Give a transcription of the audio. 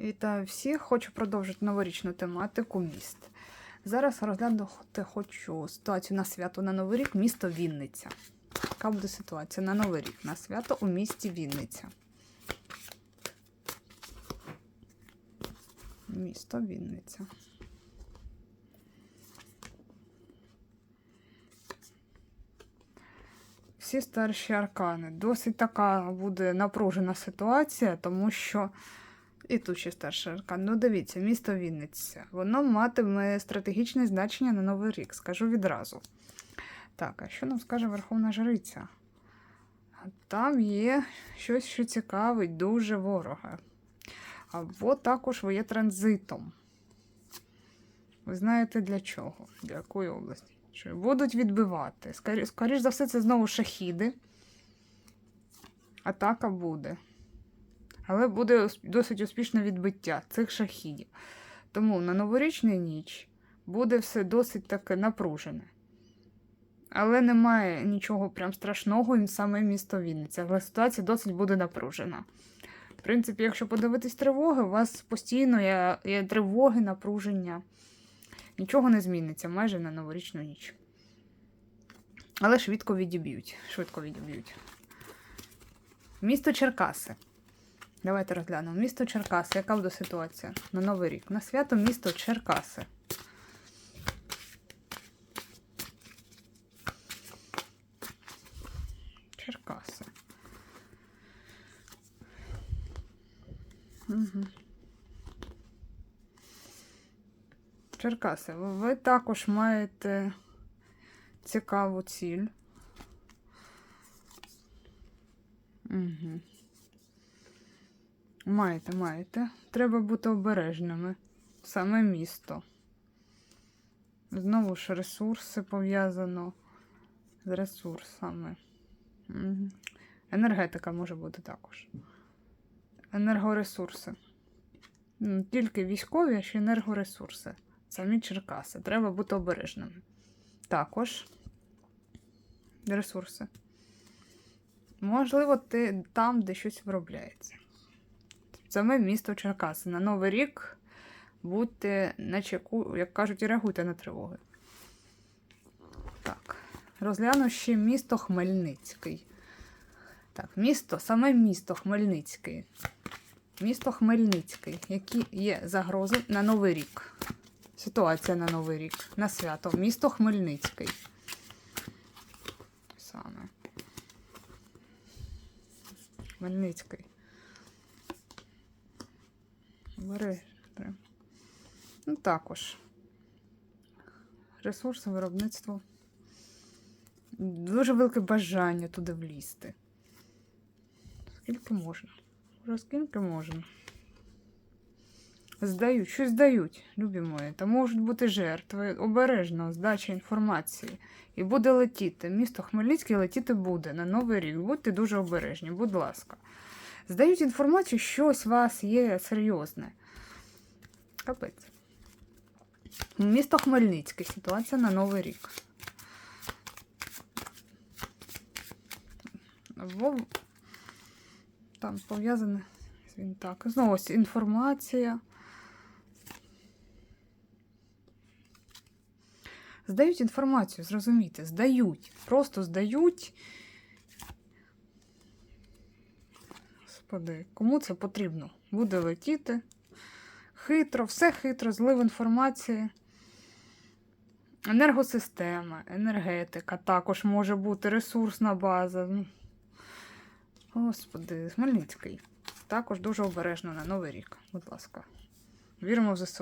Вітаю всіх! Хочу продовжити новорічну тематику міст. Зараз розглянути хочу ситуацію на свято на Новий рік, місто Вінниця. Яка буде ситуація на Новий рік на свято у місті Вінниця? Місто Вінниця. Всі старші аркани. Досить така буде напружена ситуація, тому що. І тут ще старший аркан. Ну, дивіться, місто Вінниця. Воно матиме стратегічне значення на Новий рік, скажу відразу. Так, а що нам скаже Верховна Жриця? Там є щось, що цікавить дуже ворога. Або також ви є транзитом. Ви знаєте для чого? Для якої області? Що будуть відбивати. Скоріше за все, це знову шахіди. Атака буде. Але буде досить успішне відбиття цих шахідів. Тому на новорічну ніч буде все досить таке напружене. Але немає нічого прям страшного, і саме місто Вінниця. Але ситуація досить буде напружена. В принципі, якщо подивитись тривоги, у вас постійно є, є тривоги, напруження. Нічого не зміниться майже на новорічну ніч. Але швидко відіб'ють. Швидко відіб'ють. Місто Черкаси. Давайте розглянемо. Місто Черкаси. Яка буде ситуація на Новий рік? На свято місто Черкаси. Черкаси. Угу. Черкаси. Ви також маєте цікаву ціль. Угу. Маєте, маєте. Треба бути обережними. Саме місто. Знову ж ресурси пов'язано з ресурсами. Мгм. Енергетика може бути також. Енергоресурси. Тільки військові, а ще енергоресурси. Самі Черкаси. Треба бути обережними. Також ресурси. Можливо, ти там, де щось виробляється. Саме місто Черкаси. На Новий рік будьте на чеку, як кажуть, реагуйте на тривоги. Так. Розгляну ще місто Хмельницький. Так, місто, саме місто Хмельницький. Місто Хмельницький. Які є загрози на Новий рік? Ситуація на Новий рік. На свято. Місто Хмельницький. Саме. Хмельницький. Бери. Ну, також. Ресурси, виробництво. Дуже велике бажання туди влізти. Скільки можна? Вже скільки можна? Здають, щось здають, любі мої. Та можуть бути жертви. Обережно, здача інформації. І буде летіти. Місто Хмельницький летіти буде на Новий рік. Будьте дуже обережні, будь ласка. Здають інформацію, щось у вас є серйозне. Капець. Місто Хмельницький. Ситуація на Новий рік. Або там пов'язане. Він так. Знову ось інформація. Здають інформацію, зрозумійте, здають. Просто здають. Господи, кому це потрібно? Буде летіти. Хитро, все хитро, злив інформації. Енергосистема, енергетика, також може бути ресурсна база. Ну, Господи, Хмельницький. Також дуже обережно на Новий рік, будь ласка. Віримо в ЗСУ.